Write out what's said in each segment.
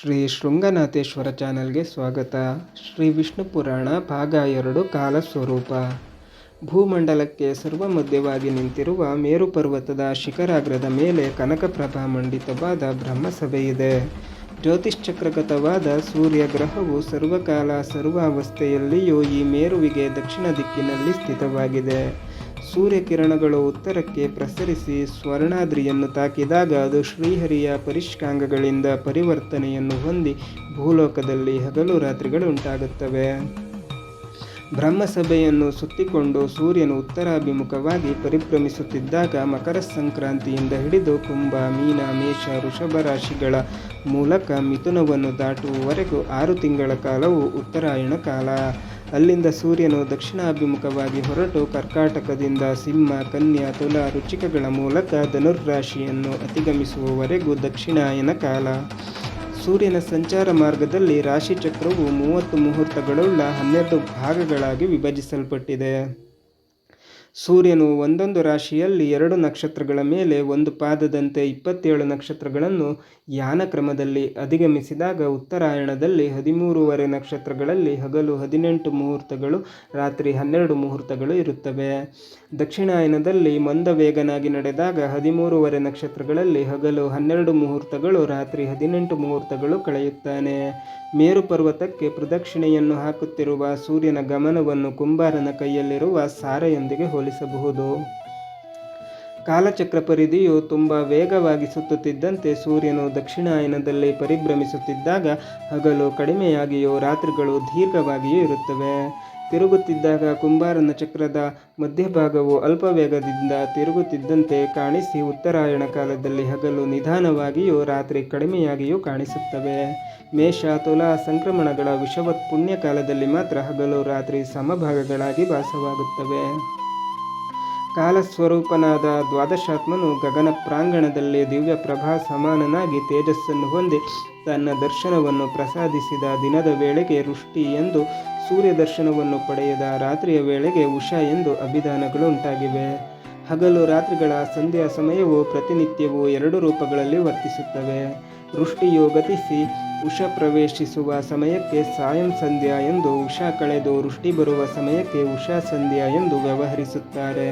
ಶ್ರೀ ಶೃಂಗನಾಥೇಶ್ವರ ಚಾನಲ್ಗೆ ಸ್ವಾಗತ. ಶ್ರೀ ವಿಷ್ಣು ಪುರಾಣ, ಭಾಗ ಎರಡು, ಕಾಲ ಸ್ವರೂಪ. ಭೂಮಂಡಲಕ್ಕೆ ಸರ್ವಮಧ್ಯವಾಗಿ ನಿಂತಿರುವ ಮೇರು ಪರ್ವತದ ಶಿಖರಾಗ್ರದ ಮೇಲೆ ಕನಕಪ್ರಭಾ ಮಂಡಿತವಾದ ಬ್ರಹ್ಮಸಭೆಯಿದೆ. ಜ್ಯೋತಿಷ್ಚಕ್ರಗತವಾದ ಸೂರ್ಯ ಗ್ರಹವು ಸರ್ವಕಾಲ ಸರ್ವಾವಸ್ಥೆಯಲ್ಲಿಯೂ ಈ ಮೇರುವಿಗೆ ದಕ್ಷಿಣ ದಿಕ್ಕಿನಲ್ಲಿ ಸ್ಥಿತವಾಗಿದೆ. ಸೂರ್ಯಕಿರಣಗಳು ಉತ್ತರಕ್ಕೆ ಪ್ರಸರಿಸಿ ಸ್ವರ್ಣಾದ್ರಿಯನ್ನು ತಾಕಿದಾಗ ಅದು ಶ್ರೀಹರಿಯ ಪರಿಷ್ಕಾಂಗಗಳಿಂದ ಪರಿವರ್ತನೆಯನ್ನು ಹೊಂದಿ ಭೂಲೋಕದಲ್ಲಿ ಹಗಲು ರಾತ್ರಿಗಳು ಉಂಟಾಗುತ್ತವೆ ಬ್ರಹ್ಮಸಭೆಯನ್ನು ಸುತ್ತಿಕೊಂಡು ಸೂರ್ಯನು ಉತ್ತರಾಭಿಮುಖವಾಗಿ ಪರಿಭ್ರಮಿಸುತ್ತಿದ್ದಾಗ ಮಕರ ಸಂಕ್ರಾಂತಿಯಿಂದ ಹಿಡಿದು ಕುಂಭ, ಮೀನ, ಮೇಷ, ವೃಷಭ ರಾಶಿಗಳ ಮೂಲಕ ಮಿಥುನವನ್ನು ದಾಟುವವರೆಗೂ ಆರು ತಿಂಗಳ ಕಾಲವು ಉತ್ತರಾಯಣ ಕಾಲ. ಅಲ್ಲಿಂದ ಸೂರ್ಯನು ದಕ್ಷಿಣಾಭಿಮುಖವಾಗಿ ಹೊರಟು ಕರ್ಕಾಟಕದಿಂದ ಸಿಂಹ, ಕನ್ಯಾ, ತುಲಾ, ರುಚಿಕಗಳ ಮೂಲಕ ಧನುರ್ರಾಶಿಯನ್ನು ಅತಿಗಮಿಸುವವರೆಗೂ ದಕ್ಷಿಣಾಯನ ಕಾಲ. ಸೂರ್ಯನ ಸಂಚಾರ ಮಾರ್ಗದಲ್ಲಿ ರಾಶಿಚಕ್ರವು ಮೂವತ್ತು ಮುಹೂರ್ತಗಳುಳ್ಳ ಹನ್ನೆರಡು ಭಾಗಗಳಾಗಿ ವಿಭಜಿಸಲ್ಪಟ್ಟಿದೆ. ಸೂರ್ಯನು ಒಂದೊಂದು ರಾಶಿಯಲ್ಲಿ ಎರಡು ನಕ್ಷತ್ರಗಳ ಮೇಲೆ ಒಂದು ಪಾದದಂತೆ ಇಪ್ಪತ್ತೇಳು ನಕ್ಷತ್ರಗಳನ್ನು ಯಾನ ಕ್ರಮದಲ್ಲಿ ಅಧಿಗಮಿಸಿದಾಗ ಉತ್ತರಾಯಣದಲ್ಲಿ ಹದಿಮೂರುವರೆ ನಕ್ಷತ್ರಗಳಲ್ಲಿ ಹಗಲು ಹದಿನೆಂಟು ಮುಹೂರ್ತಗಳು, ರಾತ್ರಿ ಹನ್ನೆರಡು ಮುಹೂರ್ತಗಳು ಇರುತ್ತವೆ. ದಕ್ಷಿಣಾಯನದಲ್ಲಿ ಮಂದ ವೇಗನಾಗಿ ನಡೆದಾಗ ಹದಿಮೂರುವರೆ ನಕ್ಷತ್ರಗಳಲ್ಲಿ ಹಗಲು ಹನ್ನೆರಡು ಮುಹೂರ್ತಗಳು, ರಾತ್ರಿ ಹದಿನೆಂಟು ಮುಹೂರ್ತಗಳು ಕಳೆಯುತ್ತಾನೆ. ಮೇರು ಪರ್ವತಕ್ಕೆ ಪ್ರದಕ್ಷಿಣೆಯನ್ನು ಹಾಕುತ್ತಿರುವ ಸೂರ್ಯನ ಗಮನವನ್ನು ಕುಂಬಾರನ ಕೈಯಲ್ಲಿರುವ ಸಾರೆಯೊಂದಿಗೆ ಹೋಲಿಸಬಹುದು. ಕಾಲಚಕ್ರ ಪರಿಧಿಯು ತುಂಬ ವೇಗವಾಗಿ ಸುತ್ತುತ್ತಿದ್ದಂತೆ ಸೂರ್ಯನು ದಕ್ಷಿಣಾಯನದಲ್ಲಿ ಪರಿಭ್ರಮಿಸುತ್ತಿದ್ದಾಗ ಹಗಲು ಕಡಿಮೆಯಾಗಿಯೂ ರಾತ್ರಿಗಳು ದೀರ್ಘವಾಗಿಯೂ ಇರುತ್ತವೆ. ತಿರುಗುತ್ತಿದ್ದಾಗ ಕುಂಬಾರನ ಚಕ್ರದ ಮಧ್ಯಭಾಗವು ಅಲ್ಪ ವೇಗದಿಂದ ತಿರುಗುತ್ತಿದ್ದಂತೆ ಕಾಣಿಸಿ ಉತ್ತರಾಯಣ ಕಾಲದಲ್ಲಿ ಹಗಲು ನಿಧಾನವಾಗಿಯೂ ರಾತ್ರಿ ಕಡಿಮೆಯಾಗಿಯೂ ಕಾಣಿಸುತ್ತವೆ. ಮೇಷ, ತುಲಾ ಸಂಕ್ರಮಣಗಳ ವಿಷವತ್ ಪುಣ್ಯ ಕಾಲದಲ್ಲಿ ಮಾತ್ರ ಹಗಲು ರಾತ್ರಿ ಸಮಭಾಗಗಳಾಗಿ ಭಾಸವಾಗುತ್ತವೆ. ಕಾಲಸ್ವರೂಪನಾದ ದ್ವಾದಶಾತ್ಮನು ಗಗನ ಪ್ರಾಂಗಣದಲ್ಲಿ ದಿವ್ಯ ಪ್ರಭಾ ಸಮಾನನಾಗಿ ತೇಜಸ್ಸನ್ನು ಹೊಂದಿ ತನ್ನ ದರ್ಶನವನ್ನು ಪ್ರಸಾದಿಸಿದ ದಿನದ ವೇಳೆಗೆ ರುಷ್ಟಿ ಎಂದು ಸೂರ್ಯ ದರ್ಶನವನ್ನು ಪಡೆಯದ ರಾತ್ರಿಯ ವೇಳೆಗೆ ಉಷಾ ಎಂದು ಅಭಿದಾನಗಳು ಉಂಟಾಗಿವೆ. ಹಗಲು ರಾತ್ರಿಗಳ ಸಂಧ್ಯಾ ಸಮಯವು ಪ್ರತಿನಿತ್ಯವೂ ಎರಡು ರೂಪಗಳಲ್ಲಿ ವರ್ತಿಸುತ್ತವೆ. ವೃಷ್ಟಿಯು ಗತಿಸಿ ಉಷ ಪ್ರವೇಶಿಸುವ ಸಮಯಕ್ಕೆ ಸಾಯಂ ಸಂಧ್ಯಾ ಎಂದು ಉಷಾ ಕಳೆದು ವೃಷ್ಟಿ ಬರುವ ಸಮಯಕ್ಕೆ ಉಷಾ ಸಂಧ್ಯಾ ಎಂದು ವ್ಯವಹರಿಸುತ್ತಾರೆ.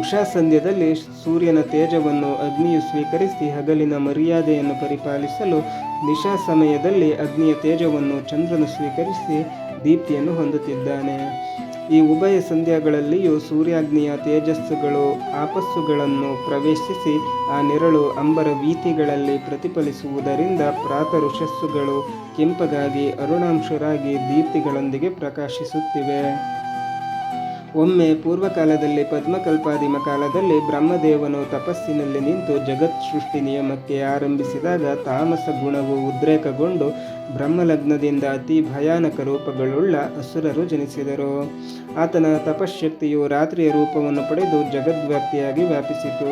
ಉಷಾ ಸಂಧ್ಯದಲ್ಲಿ ಸೂರ್ಯನ ತೇಜವನ್ನು ಅಗ್ನಿಯು ಸ್ವೀಕರಿಸಿ ಹಗಲಿನ ಮರ್ಯಾದೆಯನ್ನು ಪರಿಪಾಲಿಸಲು ನಿಶಾ ಸಮಯದಲ್ಲಿ ಅಗ್ನಿಯ ತೇಜವನ್ನು ಚಂದ್ರನು ಸ್ವೀಕರಿಸಿ ದೀಪ್ತಿಯನ್ನು ಹೊಂದುತ್ತಿದ್ದಾನೆ. ಈ ಉಭಯ ಸಂಧ್ಯಾಗಳಲ್ಲಿಯೂ ಸೂರ್ಯಾಗ್ನಿಯ ತೇಜಸ್ಸುಗಳು, ಆಪಸ್ಸುಗಳನ್ನು ಪ್ರವೇಶಿಸಿ ಆ ನೆರಳು ಅಂಬರ ವೀತಿಗಳಲ್ಲಿ ಪ್ರತಿಫಲಿಸುವುದರಿಂದ ಪ್ರಾತಋಷಸ್ಸುಗಳು ಕೆಂಪಗಾಗಿ ಅರುಣಾಂಶರಾಗಿ ದೀಪ್ತಿಗಳೊಂದಿಗೆ ಪ್ರಕಾಶಿಸುತ್ತಿವೆ. ಒಮ್ಮೆ ಪೂರ್ವಕಾಲದಲ್ಲಿ ಪದ್ಮಕಲ್ಪಾದಿಮ ಕಾಲದಲ್ಲಿ ಬ್ರಹ್ಮದೇವನು ತಪಸ್ಸಿನಲ್ಲಿ ನಿಂತು ಜಗತ್ ಸೃಷ್ಟಿ ನಿಯಮಕ್ಕೆ ಆರಂಭಿಸಿದಾಗ ತಾಮಸ ಗುಣವು ಉದ್ರೇಕಗೊಂಡು ಬ್ರಹ್ಮಲಗ್ನದಿಂದ ಅತಿ ಭಯಾನಕ ರೂಪಗಳುಳ್ಳ ಅಸುರರು ಜನಿಸಿದರು. ಆತನ ತಪಶಕ್ತಿಯು ರಾತ್ರಿಯ ರೂಪವನ್ನು ಪಡೆದು ಜಗದ್ವ್ಯಾಪ್ತಿಯಾಗಿ ವ್ಯಾಪಿಸಿತು.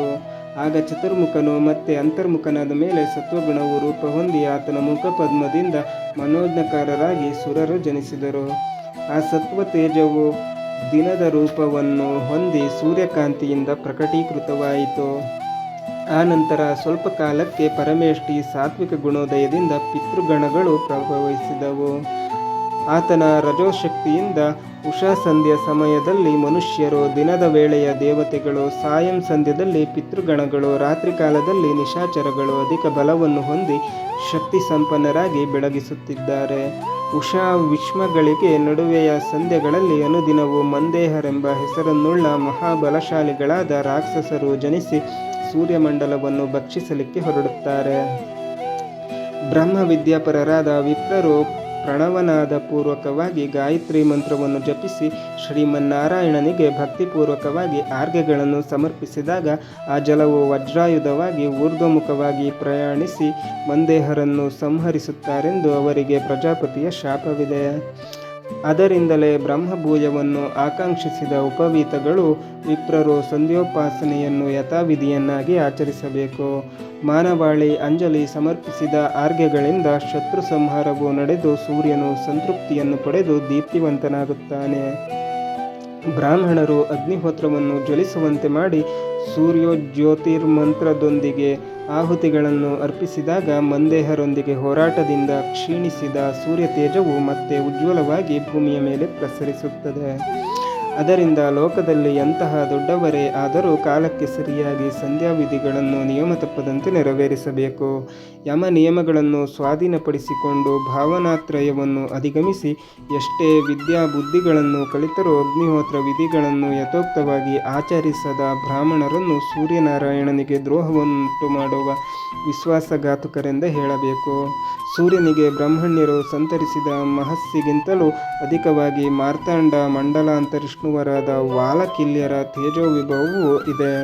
ಆಗ ಚತುರ್ಮುಖನು ಮತ್ತೆ ಅಂತರ್ಮುಖನಾದ ಮೇಲೆ ಸತ್ವಗುಣವು ರೂಪ ಹೊಂದಿ ಆತನ ಮುಖಪದ್ಮದಿಂದ ಮನೋಜ್ಞಕಾರರಾಗಿ ಸುರರು ಜನಿಸಿದರು. ಆ ಸತ್ವ ತೇಜವು ದಿನದ ರೂಪವನ್ನು ಹೊಂದಿ ಸೂರ್ಯಕಾಂತಿಯಿಂದ ಪ್ರಕಟೀಕೃತವಾಯಿತು. ಆನಂತರ ನಂತರ ಸ್ವಲ್ಪ ಕಾಲಕ್ಕೆ ಪರಮೇಷ್ಠಿ ಸಾತ್ವಿಕ ಗುಣೋದಯದಿಂದ ಪಿತೃಗಣಗಳು ಪ್ರಭವಿಸಿದವು. ಆತನ ರಜೋಶಕ್ತಿಯಿಂದ ಉಷಾ ಸಂಧ್ಯಾ ಸಮಯದಲ್ಲಿ ಮನುಷ್ಯರು ದಿನದ ವೇಳೆಯ ದೇವತೆಗಳು, ಸಾಯಂ ಸಂಧ್ಯದಲ್ಲಿ ಪಿತೃಗಣಗಳು, ರಾತ್ರಿ ಕಾಲದಲ್ಲಿ ನಿಶಾಚರಗಳು ಅಧಿಕ ಬಲವನ್ನು ಹೊಂದಿ ಶಕ್ತಿ ಸಂಪನ್ನರಾಗಿ ಬೆಳಗಿಸುತ್ತಿದ್ದಾರೆ. ಉಷಾ ವಿಶ್ವಗಳಿಗೆ ನಡುವೆಯ ಸಂಧ್ಯಗಳಲ್ಲಿ ಅನುದಿನವೂ ಮಂದೇಹರೆಂಬ ಹೆಸರನ್ನುಳ್ಳ ಮಹಾಬಲಶಾಲಿಗಳಾದ ರಾಕ್ಷಸರು ಜನಿಸಿ ಸೂರ್ಯಮಂಡಲವನ್ನು ಭಕ್ಷಿಸಲಿಕ್ಕೆ ಹೊರಡುತ್ತಾರೆ. ಬ್ರಹ್ಮ ವಿದ್ಯಾಪರರಾದ ವಿಪ್ರರು ಪ್ರಣವನಾದ ಪೂರ್ವಕವಾಗಿ ಗಾಯತ್ರಿ ಮಂತ್ರವನ್ನು ಜಪಿಸಿ ಶ್ರೀಮನ್ನಾರಾಯಣನಿಗೆ ಭಕ್ತಿಪೂರ್ವಕವಾಗಿ ಆರ್ಘ್ಯಗಳನ್ನು ಸಮರ್ಪಿಸಿದಾಗ ಆ ಜಲವು ವಜ್ರಾಯುಧವಾಗಿ ಊರ್ಧ್ವಮುಖವಾಗಿ ಪ್ರಯಾಣಿಸಿ ಮಂದೇಹರನ್ನು ಸಂಹರಿಸುತ್ತಾರೆಂದು ಅವರಿಗೆ ಪ್ರಜಾಪತಿಯ ಶಾಪವಿದೆ. ಅದರಿಂದಲೇ ಬ್ರಹ್ಮಭೂಜವನ್ನು ಆಕಾಂಕ್ಷಿಸಿದ ಉಪವೀತಗಳು ವಿಪ್ರರು ಸಂಧ್ಯೋಪಾಸನೆಯನ್ನು ಯಥಾವಿಧಿಯನ್ನಾಗಿ ಆಚರಿಸಬೇಕು. ಮಾನವಾಳಿ ಅಂಜಲಿ ಸಮರ್ಪಿಸಿದ ಆರ್ಘ್ಯಗಳಿಂದ ಶತ್ರು ಸಂಹಾರವು ನಡೆದು ಸೂರ್ಯನು ಸಂತೃಪ್ತಿಯನ್ನು ಪಡೆದು ದೀಪ್ತಿವಂತನಾಗುತ್ತಾನೆ. ಬ್ರಾಹ್ಮಣರು ಅಗ್ನಿಹೋತ್ರವನ್ನು ಜ್ವಲಿಸುವಂತೆ ಮಾಡಿ ಸೂರ್ಯೋಜ್ಯೋತಿರ್ಮಂತ್ರದೊಂದಿಗೆ ಆಹುತಿಗಳನ್ನು ಅರ್ಪಿಸಿದಾಗ ಮಂದೇಹರೊಂದಿಗೆ ಹೋರಾಟದಿಂದ ಕ್ಷೀಣಿಸಿದ ಸೂರ್ಯ ತೇಜವು ಮತ್ತೆ ಉಜ್ವಲವಾಗಿ ಭೂಮಿಯ ಮೇಲೆ ಪ್ರಸರಿಸುತ್ತದೆ. ಅದರಿಂದ ಲೋಕದಲ್ಲಿ ಎಂತಹ ದೊಡ್ಡವರೇ ಆದರೂ ಕಾಲಕ್ಕೆ ಸರಿಯಾಗಿ ಸಂಧ್ಯಾವಿಧಿಗಳನ್ನು ನಿಯಮ ತಪ್ಪದಂತೆ ನೆರವೇರಿಸಬೇಕು. ಯಮ ನಿಯಮಗಳನ್ನು ಸ್ವಾಧೀನಪಡಿಸಿಕೊಂಡು ಭಾವನಾತ್ರಯವನ್ನು ಅಧಿಗಮಿಸಿ, ಎಷ್ಟೇ ವಿದ್ಯಾ ಬುದ್ಧಿಗಳನ್ನು ಕಲಿತರೂ ಅಗ್ನಿಹೋತ್ರ ವಿಧಿಗಳನ್ನು ಯಥೋಕ್ತವಾಗಿ ಆಚರಿಸದ ಬ್ರಾಹ್ಮಣರನ್ನು ಸೂರ್ಯನಾರಾಯಣನಿಗೆ ದ್ರೋಹವನ್ನುಂಟು ಮಾಡುವ ವಿಶ್ವಾಸಘಾತುಕರೆಂದೇ ಹೇಳಬೇಕು. ಸೂರ್ಯನಿಗೆ ಬ್ರಹ್ಮಣ್ಯರು ಸಂತರಿಸಿದ ಮಹಸ್ಸಿಗಿಂತಲೂ ಅಧಿಕವಾಗಿ ಮಾರ್ತಾಂಡ ಮಂಡಲಾಂತರಿಷ್ಣುವರಾದ ವಾಲಕಿಲ್ಯರ ತೇಜೋವಿಭವವೂ ಇದೆ.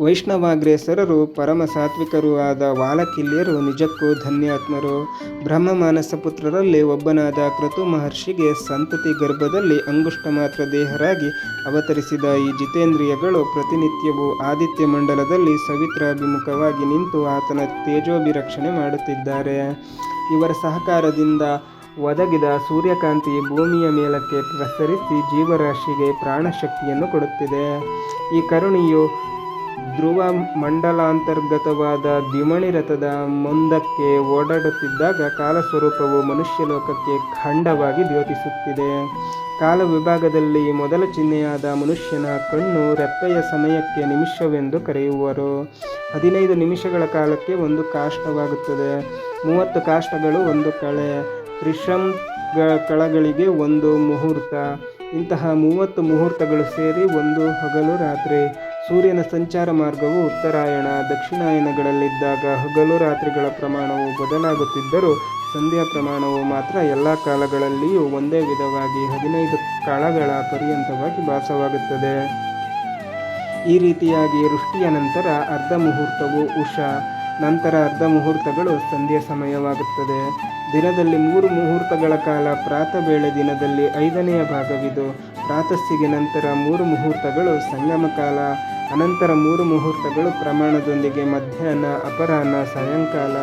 ವೈಷ್ಣವಾಗ್ರೇಸರರು, ಪರಮ ಸಾತ್ವಿಕರೂ ಆದ ವಾಲಕಿಲ್ಯರು, ನಿಜಕ್ಕೂ ಧನ್ಯಾತ್ಮರು. ಬ್ರಹ್ಮ ಮಾನಸ ಪುತ್ರರಲ್ಲಿ ಒಬ್ಬನಾದ ಕ್ರತು ಮಹರ್ಷಿಗೆ ಸಂತತಿ ಗರ್ಭದಲ್ಲಿ ಅಂಗುಷ್ಟ ಮಾತ್ರ ದೇಹರಾಗಿ ಅವತರಿಸಿದ ಈ ಜಿತೇಂದ್ರಿಯಗಳು ಪ್ರತಿನಿತ್ಯವೂ ಆದಿತ್ಯ ಮಂಡಲದಲ್ಲಿ ಸವಿತ್ರಾಭಿಮುಖವಾಗಿ ನಿಂತು ಆತನ ತೇಜೋಭಿರಕ್ಷಣೆ ಮಾಡುತ್ತಿದ್ದಾರೆ. ಇವರ ಸಹಕಾರದಿಂದ ಒದಗಿದ ಸೂರ್ಯಕಾಂತಿ ಭೂಮಿಯ ಮೇಲಕ್ಕೆ ಪ್ರಸರಿಸಿ ಜೀವರಾಶಿಗೆ ಪ್ರಾಣಶಕ್ತಿಯನ್ನು ಕೊಡುತ್ತಿದೆ. ಈ ಕರುಣಿಯು ಧ್ರುವ ಮಂಡಲಾಂತರ್ಗತವಾದ ದ್ವಿಮಣಿ ರಥದ ಮುಂದಕ್ಕೆ ಓಡಾಡುತ್ತಿದ್ದಾಗ ಕಾಲಸ್ವರೂಪವು ಮನುಷ್ಯಲೋಕಕ್ಕೆ ಖಂಡವಾಗಿ ದ್ಯೋತಿಸುತ್ತಿದೆ. ಕಾಲ ವಿಭಾಗದಲ್ಲಿ ಮೊದಲ ಚಿಹ್ನೆಯಾದ ಮನುಷ್ಯನ ಕಣ್ಣು ರೆಪ್ಪೆಯ ಸಮಯಕ್ಕೆ ನಿಮಿಷವೆಂದು ಕರೆಯುವರು. ಹದಿನೈದು ನಿಮಿಷಗಳ ಕಾಲಕ್ಕೆ ಒಂದು ಕಾಷ್ಟವಾಗುತ್ತದೆ. ಮೂವತ್ತು ಕಾಷ್ಟಗಳು ಒಂದು ಕಳೆ. ತ್ರಿಶಂ ಕಳಗಳಿಗೆ ಒಂದು ಮುಹೂರ್ತ. ಇಂತಹ ಮೂವತ್ತು ಮುಹೂರ್ತಗಳು ಸೇರಿ ಒಂದು ಹಗಲು ರಾತ್ರಿ. ಸೂರ್ಯನ ಸಂಚಾರ ಮಾರ್ಗವು ಉತ್ತರಾಯಣ, ದಕ್ಷಿಣಾಯನಗಳಲ್ಲಿದ್ದಾಗ ಹಗಲು ರಾತ್ರಿಗಳ ಪ್ರಮಾಣವು ಬದಲಾಗುತ್ತಿದ್ದರೂ ಸಂಧ್ಯಾ ಪ್ರಮಾಣವು ಮಾತ್ರ ಎಲ್ಲ ಕಾಲಗಳಲ್ಲಿಯೂ ಒಂದೇ ವಿಧವಾಗಿ ಹದಿನೈದು ಕಾಲಗಳ ಪರ್ಯಂತವಾಗಿ ಭಾಸವಾಗುತ್ತದೆ. ಈ ರೀತಿಯಾಗಿ ವೃಷ್ಟಿಯ ನಂತರ ಅರ್ಧ ಮುಹೂರ್ತವು ಉಷಾ, ನಂತರ ಅರ್ಧ ಮುಹೂರ್ತಗಳು ಸಂಧ್ಯಾ ಸಮಯವಾಗುತ್ತದೆ. ದಿನದಲ್ಲಿ ಮೂರು ಮುಹೂರ್ತಗಳ ಕಾಲ ಪ್ರಾತವೇಳೆ ದಿನದಲ್ಲಿ ಐದನೆಯ ಭಾಗವಿದು, ಪ್ರಾತಸ್ಸಿಗೆ ನಂತರ ಮೂರು ಮುಹೂರ್ತಗಳು ಸಂಗಮ ಕಾಲ ಅನಂತರ ಮೂರು ಮುಹೂರ್ತಗಳು ಪ್ರಮಾಣದೊಂದಿಗೆ ಮಧ್ಯಾಹ್ನ, ಅಪರಾಹ್ನ, ಸಾಯಂಕಾಲ.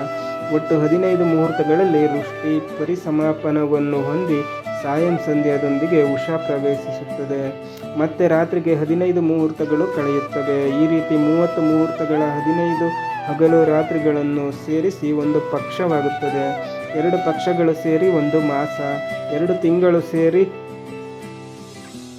ಒಟ್ಟು ಹದಿನೈದು ಮುಹೂರ್ತಗಳಲ್ಲಿ ವೃಷ್ಟಿ ಪರಿಸಮಾಪನವನ್ನು ಹೊಂದಿ ಸಾಯಂ ಸಂಧ್ಯಾದೊಂದಿಗೆ ಉಷಾ ಪ್ರವೇಶಿಸುತ್ತದೆ. ಮತ್ತೆ ರಾತ್ರಿಗೆ ಹದಿನೈದು ಮುಹೂರ್ತಗಳು ಕಳೆಯುತ್ತವೆ. ಈ ರೀತಿ ಮೂವತ್ತು ಮುಹೂರ್ತಗಳ ಹದಿನೈದು ಹಗಲು ರಾತ್ರಿಗಳನ್ನು ಸೇರಿಸಿ ಒಂದು ಪಕ್ಷವಾಗುತ್ತದೆ. ಎರಡು ಪಕ್ಷಗಳು ಸೇರಿ ಒಂದು ಮಾಸ. ಎರಡು ತಿಂಗಳು ಸೇರಿ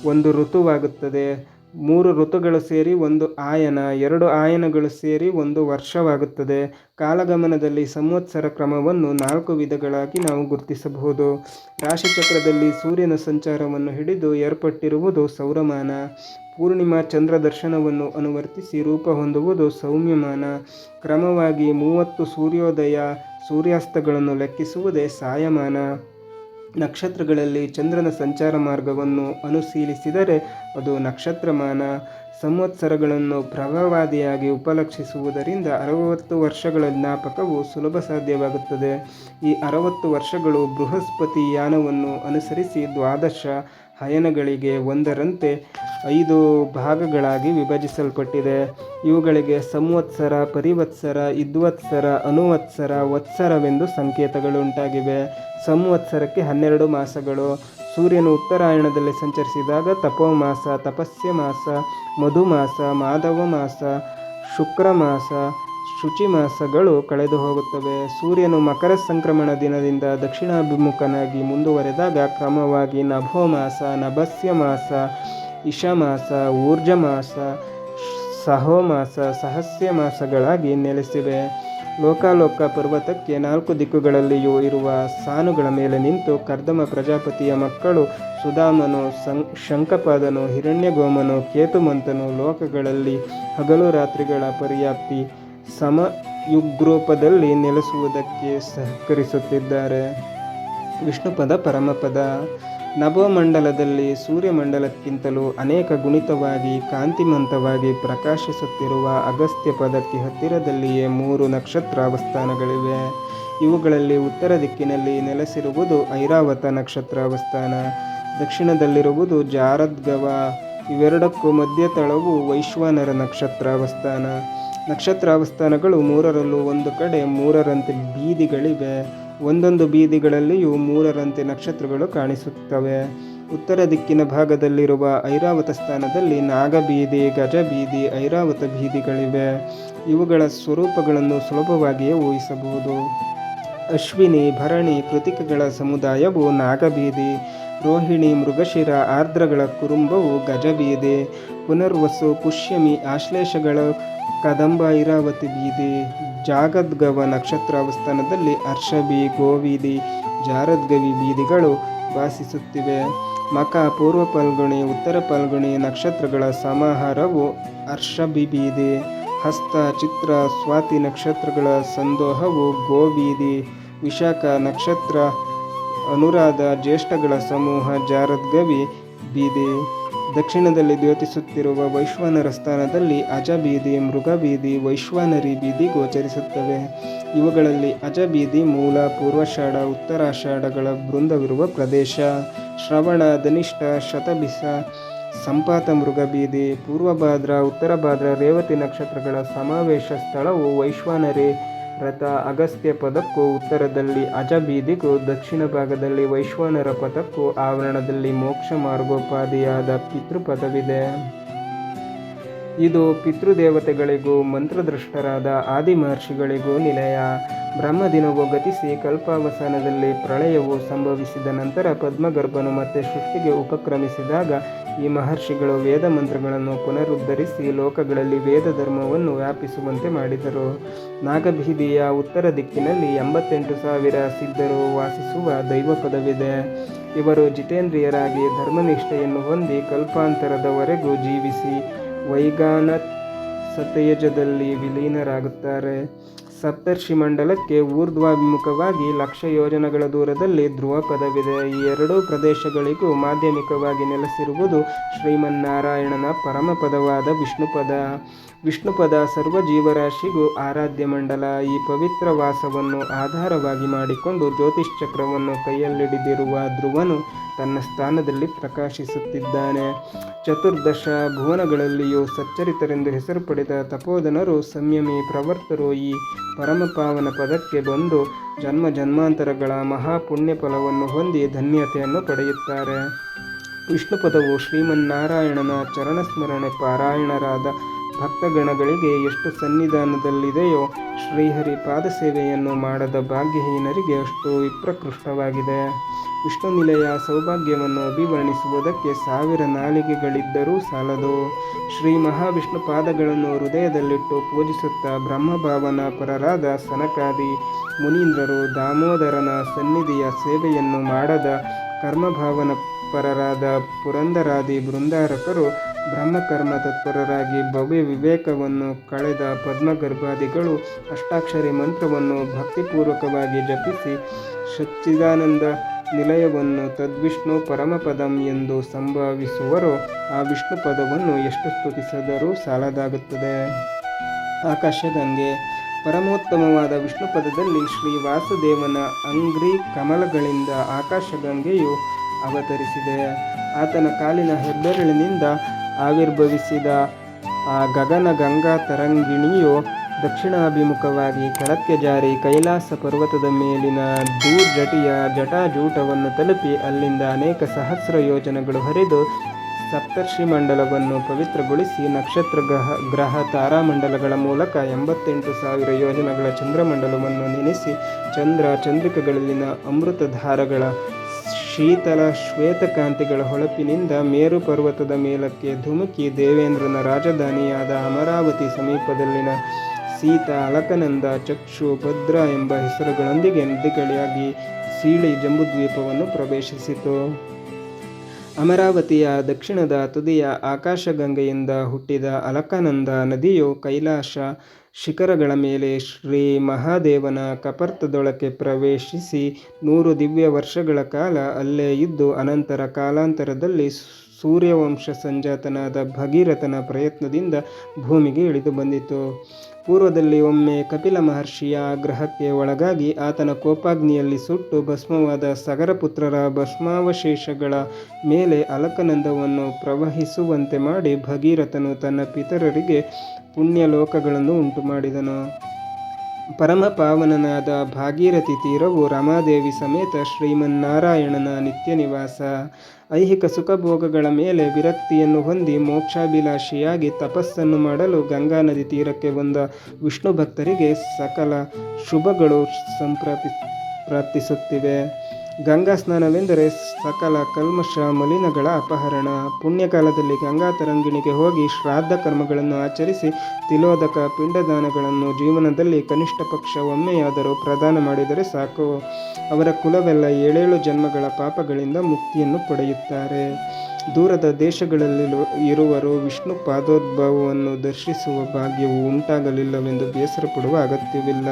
ಒಂದು ಋತುವಾಗುತ್ತದೆ. ಮೂರು ಋತುಗಳು ಸೇರಿ ಒಂದು ಆಯನ, ಎರಡು ಆಯನಗಳು ಸೇರಿ ಒಂದು ವರ್ಷವಾಗುತ್ತದೆ. ಕಾಲಗಮನದಲ್ಲಿ ಸಂವತ್ಸರ ಕ್ರಮವನ್ನು ನಾಲ್ಕು ವಿಧಗಳಾಗಿ ನಾವು ಗುರುತಿಸಬಹುದು. ರಾಶಿಚಕ್ರದಲ್ಲಿ ಸೂರ್ಯನ ಸಂಚಾರವನ್ನು ಹಿಡಿದು ಏರ್ಪಟ್ಟಿರುವುದು ಸೌರಮಾನ. ಪೂರ್ಣಿಮಾ ಚಂದ್ರ ದರ್ಶನವನ್ನು ಅನುವರ್ತಿಸಿ ರೂಪ ಹೊಂದುವುದು ಸೌಮ್ಯಮಾನ. ಕ್ರಮವಾಗಿ ಮೂವತ್ತು ಸೂರ್ಯೋದಯ ಸೂರ್ಯಾಸ್ತಗಳನ್ನು ಲೆಕ್ಕಿಸುವುದೇ ಸಾಯಮಾನ. ನಕ್ಷತ್ರಗಳಲ್ಲಿ ಚಂದ್ರನ ಸಂಚಾರ ಮಾರ್ಗವನ್ನು ಅನುಶೀಲಿಸಿದರೆ ಅದು ನಕ್ಷತ್ರಮಾನ ಸಂವತ್ಸರಗಳನ್ನು ಪ್ರಭಾವಾದಿಯಾಗಿ ಉಪಲಕ್ಷಿಸುವುದರಿಂದ ಅರವತ್ತು ವರ್ಷಗಳ ಜ್ಞಾಪಕವು ಸುಲಭ ಸಾಧ್ಯವಾಗುತ್ತದೆ. ಈ ಅರವತ್ತು ವರ್ಷಗಳು ಬೃಹಸ್ಪತಿ ಯಾನವನ್ನು ಅನುಸರಿಸಿ ದ್ವಾದಶ ಹಯನಗಳಿಗೆ ಒಂದರಂತೆ ಐದು ಭಾಗಗಳಾಗಿ ವಿಭಜಿಸಲ್ಪಟ್ಟಿದೆ. ಇವುಗಳಿಗೆ ಸಂವತ್ಸರ, ಪರಿವತ್ಸರ, ಇದ್ವತ್ಸರ, ಅನುವತ್ಸರ, ವತ್ಸರವೆಂದು ಸಂಕೇತಗಳು ಉಂಟಾಗಿವೆ ಸಂವತ್ಸರಕ್ಕೆ ಹನ್ನೆರಡು ಮಾಸಗಳು. ಸೂರ್ಯನು ಉತ್ತರಾಯಣದಲ್ಲಿ ಸಂಚರಿಸಿದಾಗ ತಪೋಮಾಸ ತಪಸ್ಯ ಮಾಸ ಮಧುಮಾಸ ಮಾಧವ ಮಾಸ ಶುಕ್ರ ಮಾಸ ಶುಚಿ ಮಾಸಗಳು ಕಳೆದು ಹೋಗುತ್ತವೆ. ಸೂರ್ಯನು ಮಕರ ಸಂಕ್ರಮಣ ದಿನದಿಂದ ದಕ್ಷಿಣಾಭಿಮುಖನಾಗಿ ಮುಂದುವರೆದಾಗ ಕ್ರಮವಾಗಿ ನಭೋಮಾಸ ನಭಸ್ಯ ಮಾಸ ಇಶಮಾಸ ಊರ್ಜಮಾಸ, ಸಹೋಮಾಸ ಸಹಸ್ಯ ಮಾಸಗಳಾಗಿ ನೆಲೆಸಿವೆ. ಲೋಕಾಲೋಕ ಪರ್ವತಕ್ಕೆ ನಾಲ್ಕು ದಿಕ್ಕುಗಳಲ್ಲಿಯೂ ಇರುವ ಸಾನುಗಳ ಮೇಲೆ ನಿಂತು ಕರ್ದಮ ಪ್ರಜಾಪತಿಯ ಮಕ್ಕಳು ಸುಧಾಮನು, ಸಂ, ಶಂಕಪಾದನು, ಹಿರಣ್ಯಗೋಮನು, ಕೇತುಮಂತನು ಲೋಕಗಳಲ್ಲಿ ಹಗಲು ರಾತ್ರಿಗಳ ಪರ್ಯಾಪ್ತಿ ಸಮಯುಗ್ರೂಪದಲ್ಲಿ ನೆಲೆಸುವುದಕ್ಕೆ ಸಹಕರಿಸುತ್ತಿದ್ದಾರೆ. ವಿಷ್ಣುಪದ ಪರಮಪದ ನವಮಂಡಲದಲ್ಲಿ ಸೂರ್ಯಮಂಡಲಕ್ಕಿಂತಲೂ ಅನೇಕ ಗುಣಿತವಾಗಿ ಕಾಂತಿಮಂತವಾಗಿ ಪ್ರಕಾಶಿಸುತ್ತಿರುವ ಅಗಸ್ತ್ಯ ಪದಕ್ಕೆ ಹತ್ತಿರದಲ್ಲಿಯೇ ಮೂರು ನಕ್ಷತ್ರಾವಸ್ಥಾನಗಳಿವೆ. ಇವುಗಳಲ್ಲಿ ಉತ್ತರ ದಿಕ್ಕಿನಲ್ಲಿ ನೆಲೆಸಿರುವುದು ಐರಾವತ ನಕ್ಷತ್ರಾವಸ್ಥಾನ, ದಕ್ಷಿಣದಲ್ಲಿರುವುದು ಜಾರದ್ಗವ, ಇವೆರಡಕ್ಕೂ ಮಧ್ಯತಳವು ವೈಶ್ವಾನರ ನಕ್ಷತ್ರಾವಸ್ಥಾನ. ನಕ್ಷತ್ರಾವಸ್ಥಾನಗಳು ಮೂರರಲ್ಲೂ ಒಂದು ಕಡೆ ಮೂರರಂತೆ ಬೀದಿಗಳಿವೆ. ಒಂದೊಂದು ಬೀದಿಗಳಲ್ಲಿಯೂ ಮೂರರಂತೆ ನಕ್ಷತ್ರಗಳು ಕಾಣಿಸುತ್ತವೆ. ಉತ್ತರ ದಿಕ್ಕಿನ ಭಾಗದಲ್ಲಿರುವ ಐರಾವತ ಸ್ಥಾನದಲ್ಲಿ ನಾಗಬೀದಿ ಗಜಬೀದಿ ಐರಾವತ ಬೀದಿಗಳಿವೆ. ಇವುಗಳ ಸ್ವರೂಪಗಳನ್ನು ಸುಲಭವಾಗಿಯೇ ಊಹಿಸಬಹುದು. ಅಶ್ವಿನಿ, ಭರಣಿ, ಕೃತಿಕಗಳ ಸಮುದಾಯವು ನಾಗಬೀದಿ ರೋಹಿಣಿ, ಮೃಗಶಿರ, ಆರ್ದ್ರಗಳ ಕುರುಂಬವು ಗಜಬೀದಿ ಪುನರ್ವಸು ಪುಷ್ಯಮಿ ಆಶ್ಲೇಷಗಳ ಕದಂಬ ಐರಾವತಿ ಬೀದಿ, ಜಾಗದ್ಗವ ನಕ್ಷತ್ರ ಅವಸ್ಥಾನದಲ್ಲಿ ಅರ್ಷಬಿ ಗೋವೀದಿ, ಜಾರದ್ಗವಿ ಬೀದಿಗಳು ವಾಸಿಸುತ್ತಿವೆ. ಮಕ ಪೂರ್ವ ಪಲ್ಗುಣಿ ಉತ್ತರ ಪಲ್ಗುಣಿ ನಕ್ಷತ್ರಗಳ ಸಮಾಹಾರವು ಅರ್ಷಬಿ ಬೀದಿ, ಹಸ್ತ, ಚಿತ್ರ, ಸ್ವಾತಿ ನಕ್ಷತ್ರಗಳ ಸಂದೋಹವು ಗೋಬೀದಿ ವಿಶಾಖ ನಕ್ಷತ್ರ, ಅನುರಾಧ ಜ್ಯೇಷ್ಠಗಳ ಸಮೂಹ ಜಾರದ್ಗವಿ ಬೀದಿ. ದಕ್ಷಿಣದಲ್ಲಿ ದ್ಯೋತಿಸುತ್ತಿರುವ ವೈಶ್ವಾನರ ಸ್ಥಾನದಲ್ಲಿ ಅಜಬೀದಿ, ಮೃಗಬೀದಿ ಮೃಗ ಬೀದಿ ವೈಶ್ವಾನರಿ ಬೀದಿ ಗೋಚರಿಸುತ್ತವೆ. ಇವುಗಳಲ್ಲಿ ಅಜಬೀದಿ, ಮೂಲ, ಪೂರ್ವಾಷಾಢ, ಉತ್ತರಾಷಾಢಗಳ ಬೃಂದವಿರುವ ಪ್ರದೇಶ. ಶ್ರವಣ ಧನಿಷ್ಠ ಶತಬಿಸ ಸಂಪಾತ ಮೃಗ ಬೀದಿ ಪೂರ್ವಭಾದ್ರ, ಉತ್ತರಭಾದ್ರ, ರೇವತಿ ನಕ್ಷತ್ರಗಳ ಸಮಾವೇಶ ಸ್ಥಳವು ವೈಶ್ವಾನರಿ. ರಥ ಅಗಸ್ತ್ಯ ಪದಕ್ಕೂ ಉತ್ತರದಲ್ಲಿ ಅಜಬೀದಿಗೂ ದಕ್ಷಿಣ ಭಾಗದಲ್ಲಿ ವೈಶ್ವಾನರ ಪದಕ್ಕೂ ಆವರಣದಲ್ಲಿ ಮೋಕ್ಷ ಮಾರ್ಗೋಪಾದಿಯಾದ ಪಿತೃಪದವಿದೆ. ಇದು ಪಿತೃದೇವತೆಗಳಿಗೂ ಮಂತ್ರದೃಷ್ಟರಾದ ಆದಿ ಮಹರ್ಷಿಗಳಿಗೂ ನಿಲಯ. ಬ್ರಹ್ಮದಿನವು ಗತಿಸಿ ಕಲ್ಪಾವಸಾನದಲ್ಲಿ ಪ್ರಳಯವು ಸಂಭವಿಸಿದ ನಂತರ ಪದ್ಮಗರ್ಭನು ಮತ್ತೆ ಸೃಷ್ಟಿಗೆ ಉಪಕ್ರಮಿಸಿದಾಗ ಈ ಮಹರ್ಷಿಗಳು ವೇದ ಮಂತ್ರಗಳನ್ನು ಪುನರುದ್ಧರಿಸಿ ಲೋಕಗಳಲ್ಲಿ ವೇದ ಧರ್ಮವನ್ನು ವ್ಯಾಪಿಸುವಂತೆ ಮಾಡಿದರು. ನಾಗಬೀದಿಯ ಉತ್ತರ ದಿಕ್ಕಿನಲ್ಲಿ ಎಂಬತ್ತೆಂಟು ಸಾವಿರ ಸಿದ್ಧರು ವಾಸಿಸುವ ದೈವ ಪದವಿದೆ. ಇವರು ಜಿತೇಂದ್ರಿಯರಾಗಿ ಧರ್ಮನಿಷ್ಠೆಯನ್ನು ಹೊಂದಿ ಕಲ್ಪಾಂತರದವರೆಗೂ ಜೀವಿಸಿ ವೈಗಾನ ಸತಯಜದಲ್ಲಿ ವಿಲೀನರಾಗುತ್ತಾರೆ. ಸಪ್ತರ್ಷಿ ಮಂಡಲಕ್ಕೆ ಊರ್ಧ್ವಾಭಿಮುಖವಾಗಿ ಲಕ್ಷ ಯೋಜನೆಗಳ ದೂರದಲ್ಲಿ ಧ್ರುವ ಪದವಿದೆ ಈ ಎರಡೂ ಪ್ರದೇಶಗಳಿಗೂ ಮಾಧ್ಯಮಿಕವಾಗಿ ನೆಲೆಸಿರುವುದು ಶ್ರೀಮನ್ನಾರಾಯಣನ ಪರಮಪದವಾದ ವಿಷ್ಣುಪದ. ವಿಷ್ಣುಪದ ಸರ್ವ ಜೀವರಾಶಿಗೂ ಆರಾಧ್ಯ ಮಂಡಲ ಈ ಪವಿತ್ರ ವಾಸವನ್ನು ಆಧಾರವಾಗಿ ಮಾಡಿಕೊಂಡು ಜ್ಯೋತಿಷ್ ಚಕ್ರವನ್ನು ಕೈಯಲ್ಲಿಡಿದಿರುವ ಧ್ರುವನು ತನ್ನ ಸ್ಥಾನದಲ್ಲಿ ಪ್ರಕಾಶಿಸುತ್ತಿದ್ದಾನೆ. ಚತುರ್ದಶ ಭುವನಗಳಲ್ಲಿಯೂ ಸಚ್ಚರಿತರೆಂದು ಹೆಸರು ಪಡೆದ ತಪೋಧನರು, ಸಂಯಮಿ ಪ್ರವರ್ತರು ಈ ಪರಮಪಾವನ ಪದಕ್ಕೆ ಬಂದು ಜನ್ಮ ಜನ್ಮಾಂತರಗಳ ಮಹಾಪುಣ್ಯ ಫಲವನ್ನು ಹೊಂದಿ ಧನ್ಯತೆಯನ್ನು ಪಡೆಯುತ್ತಾರೆ. ವಿಷ್ಣುಪದವು ಶ್ರೀಮನ್ನಾರಾಯಣನ ಚರಣಸ್ಮರಣೆ ಪಾರಾಯಣರಾದ ಭಕ್ತಗಣಗಳಿಗೆ ಎಷ್ಟು ಸನ್ನಿಧಾನದಲ್ಲಿದೆಯೋ ಶ್ರೀಹರಿ ಪಾದ ಸೇವೆಯನ್ನು ಮಾಡದ ಭಾಗ್ಯಹೀನರಿಗೆ ಅಷ್ಟು ವಿಪ್ರಕೃಷ್ಟವಾಗಿದೆ. ವಿಷ್ಣು ನಿಲಯ ಸೌಭಾಗ್ಯವನ್ನು ಅಭಿವರ್ಣಿಸುವುದಕ್ಕೆ ಸಾವಿರ ನಾಲಿಗೆಗಳಿದ್ದರೂ ಸಾಲದು. ಶ್ರೀ ಮಹಾವಿಷ್ಣು ಪಾದಗಳನ್ನು ಹೃದಯದಲ್ಲಿಟ್ಟು ಪೂಜಿಸುತ್ತಾ ಬ್ರಹ್ಮಭಾವನ ಪರರಾದ ಸನಕಾದಿ ಮುನೀಂದ್ರರು ದಾಮೋದರನ ಸನ್ನಿಧಿಯ ಸೇವೆಯನ್ನು ಮಾಡದ ಕರ್ಮಭಾವನ ಪರರಾದ ಪುರಂದರಾದಿ ಬೃಂದಾರಕರು ಬ್ರಹ್ಮಕರ್ಮ ತತ್ಪರರಾಗಿ ಭವ್ಯ ವಿವೇಕವನ್ನು ಕಳೆದ ಪದ್ಮಗರ್ಭಾದಿಗಳು ಅಷ್ಟಾಕ್ಷರಿ ಮಂತ್ರವನ್ನು ಭಕ್ತಿಪೂರ್ವಕವಾಗಿ ಜಪಿಸಿ ಸಚ್ಚಿದಾನಂದ ನಿಲಯವನ್ನು ತದ್ವಿಷ್ಣು ಪರಮಪದಂ ಎಂದು ಸಂಭಾವಿಸುವರು. ಆ ವಿಷ್ಣು ಪದವನ್ನು ಎಷ್ಟು ಸ್ತುತಿಸಿದರೂ ಸಾಲದಾಗುತ್ತದೆ. ಆಕಾಶಗಂಗೆ ಪರಮೋತ್ತಮವಾದ ವಿಷ್ಣು ಪದದಲ್ಲಿ ಶ್ರೀ ವಾಸುದೇವನ ಅಂಗ್ರಿ ಕಮಲಗಳಿಂದ ಆಕಾಶಗಂಗೆಯು ಅವತರಿಸಿದೆ. ಆತನ ಕಾಲಿನ ಹೆಬ್ಬೆರಳಿನಿಂದ ಆವಿರ್ಭವಿಸಿದ ಆ ಗಗನ ಗಂಗಾ ತರಂಗಿಣಿಯು ದಕ್ಷಿಣಾಭಿಮುಖವಾಗಿ ಕೆಳಕ್ಕೆ ಜಾರಿ ಕೈಲಾಸ ಪರ್ವತದ ಮೇಲಿನ ದೂರ್ಜಟಿಯ ಜಟಾಜೂಟವನ್ನು ತಲುಪಿ ಅಲ್ಲಿಂದ ಅನೇಕ ಸಹಸ್ರ ಯೋಜನೆಗಳು ಹರಿದು ಸಪ್ತರ್ಷಿ ಮಂಡಲವನ್ನು ಪವಿತ್ರಗೊಳಿಸಿ ನಕ್ಷತ್ರ ಗ್ರಹ ಗ್ರಹ ತಾರಾಮಂಡಲಗಳ ಮೂಲಕ ಎಂಬತ್ತೆಂಟು ಸಾವಿರ ಯೋಜನೆಗಳ ಚಂದ್ರಮಂಡಲವನ್ನು ನೆನೆಸಿ ಚಂದ್ರ ಚಂದ್ರಿಕೆಗಳಲ್ಲಿನ ಅಮೃತಧಾರಗಳ ಶೀತಲ ಶ್ವೇತಕಾಂತಿಗಳ ಹೊಳಪಿನಿಂದ ಮೇರು ಪರ್ವತದ ಮೇಲಕ್ಕೆ ಧುಮುಕಿ ದೇವೇಂದ್ರನ ರಾಜಧಾನಿಯಾದ ಅಮರಾವತಿ ಸಮೀಪದಲ್ಲಿನ ಸೀತಾ ಅಲಕನಂದ ಚಕ್ಷು ಭದ್ರ ಎಂಬ ಹೆಸರುಗಳೊಂದಿಗೆ ನದಿಗಳಿಯಾಗಿ ಸೀಳಿ ಜಂಬುದ್ವೀಪವನ್ನು ಪ್ರವೇಶಿಸಿತು. ಅಮರಾವತಿಯ ದಕ್ಷಿಣದ ತುದಿಯ ಆಕಾಶಗಂಗೆಯಿಂದ ಹುಟ್ಟಿದ ಅಲಕಾನಂದ ನದಿಯು ಕೈಲಾಸ ಶಿಖರಗಳ ಮೇಲೆ ಶ್ರೀ ಮಹಾದೇವನ ಕಪರ್ತದೊಳಕ್ಕೆ ಪ್ರವೇಶಿಸಿ ನೂರು ದಿವ್ಯ ವರ್ಷಗಳ ಕಾಲ ಅಲ್ಲೇ ಇದ್ದು ಅನಂತರ ಕಾಲಾಂತರದಲ್ಲಿ ಸೂರ್ಯವಂಶ ಸಂಜಾತನಾದ ಭಗೀರಥನ ಪ್ರಯತ್ನದಿಂದ ಭೂಮಿಗೆ ಇಳಿದು ಬಂದಿತು. ಪೂರ್ವದಲ್ಲಿ ಒಮ್ಮೆ ಕಪಿಲ ಮಹರ್ಷಿಯ ಆಗ್ರಹಕ್ಕೆ ಒಳಗಾಗಿ ಆತನ ಕೋಪಾಗ್ನಿಯಲ್ಲಿ ಸುಟ್ಟು ಭಸ್ಮವಾದ ಸಗರಪುತ್ರರ ಭಸ್ಮಾವಶೇಷಗಳ ಮೇಲೆ ಅಲಕನಂದವನ್ನು ಪ್ರವಹಿಸುವಂತೆ ಮಾಡಿ ಭಗೀರಥನು ತನ್ನ ಪಿತರರಿಗೆ ಪುಣ್ಯಲೋಕಗಳನ್ನು ಉಂಟು ಮಾಡಿದನು ಪರಮ ಪಾವನನಾದ ಭಾಗೀರಥಿ ತೀರವು ರಮಾದೇವಿ ಸಮೇತ ಶ್ರೀಮನ್ನಾರಾಯಣನ ನಿತ್ಯ ನಿವಾಸ. ಐಹಿಕ ಸುಖಭೋಗಗಳ ಮೇಲೆ ವಿರಕ್ತಿಯನ್ನು ಹೊಂದಿ ಮೋಕ್ಷಾಭಿಲಾಷಿಯಾಗಿ ತಪಸ್ಸನ್ನು ಮಾಡಲು ಗಂಗಾ ನದಿ ತೀರಕ್ಕೆ ಬಂದ ವಿಷ್ಣು ಭಕ್ತರಿಗೆ ಸಕಲ ಶುಭಗಳು ಸಂಪ್ರಾಪಿ ಪ್ರಾಪ್ತಿಸುತ್ತಿವೆ. ಗಂಗಾ ಸ್ನಾನವೆಂದರೆ ಸಕಲ ಕಲ್ಮಶ ಮಲಿನಗಳ ಅಪಹರಣ. ಪುಣ್ಯಕಾಲದಲ್ಲಿ ಗಂಗಾ ತರಂಗಿಣಿಗೆ ಹೋಗಿ ಶ್ರಾದ್ದ ಕರ್ಮಗಳನ್ನು ಆಚರಿಸಿ ತಿಲೋದಕ ಪಿಂಡದಾನಗಳನ್ನು ಜೀವನದಲ್ಲಿ ಕನಿಷ್ಠ ಪಕ್ಷ ಒಮ್ಮೆಯಾದರೂ ಪ್ರದಾನ ಮಾಡಿದರೆ ಸಾಕು. ಅವರ ಕುಲವೆಲ್ಲ ಏಳೇಳು ಜನ್ಮಗಳ ಪಾಪಗಳಿಂದ ಮುಕ್ತಿಯನ್ನು ಪಡೆಯುತ್ತಾರೆ. ದೂರದ ದೇಶಗಳಲ್ಲಿ ಇರುವರು ವಿಷ್ಣು ಪಾದೋದ್ಭವವನ್ನು ದರ್ಶಿಸುವ ಭಾಗ್ಯವು ಉಂಟಾಗಲಿಲ್ಲವೆಂದು ಬೇಸರ ಪಡುವ ಅಗತ್ಯವಿಲ್ಲ.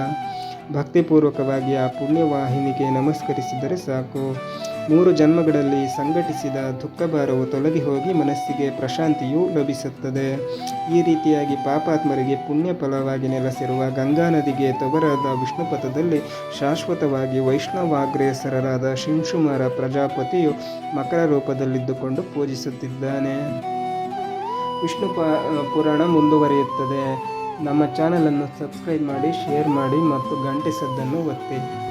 ಭಕ್ತಿಪೂರ್ವಕವಾಗಿ ಆ ಪುಣ್ಯವಾಹಿನಿಗೆ ನಮಸ್ಕರಿಸಿದರೆ ಸಾಕು. ಮೂರು ಜನ್ಮಗಳಲ್ಲಿ ಸಂಘಟಿಸಿದ ದುಃಖ ಭಾರವು ತೊಲಗಿ ಹೋಗಿ ಮನಸ್ಸಿಗೆ ಪ್ರಶಾಂತಿಯು ಲಭಿಸುತ್ತದೆ. ಈ ರೀತಿಯಾಗಿ ಪಾಪಾತ್ಮರಿಗೆ ಪುಣ್ಯ ಫಲವಾಗಿ ನೆಲೆಸಿರುವ ಗಂಗಾ ನದಿಗೆ ತೊಗರಾದ ವಿಷ್ಣುಪಥದಲ್ಲಿ ಶಾಶ್ವತವಾಗಿ ವೈಷ್ಣವಾಗ್ರೇಸರರಾದ ಶಿಂಶುಮಾರ ಪ್ರಜಾಪತಿಯು ಮಕರ ರೂಪದಲ್ಲಿದ್ದುಕೊಂಡು ಪೂಜಿಸುತ್ತಿದ್ದಾನೆ. ವಿಷ್ಣು ಪುರಾಣ ಮುಂದುವರಿಯುತ್ತದೆ. ನಮ್ಮ ಚಾನಲನ್ನು ಸಬ್ಸ್ಕ್ರೈಬ್ ಮಾಡಿ ಶೇರ್ ಮಾಡಿ ಮತ್ತು ಗಂಟೆ ಸದ್ದನ್ನು ಒತ್ತಿ.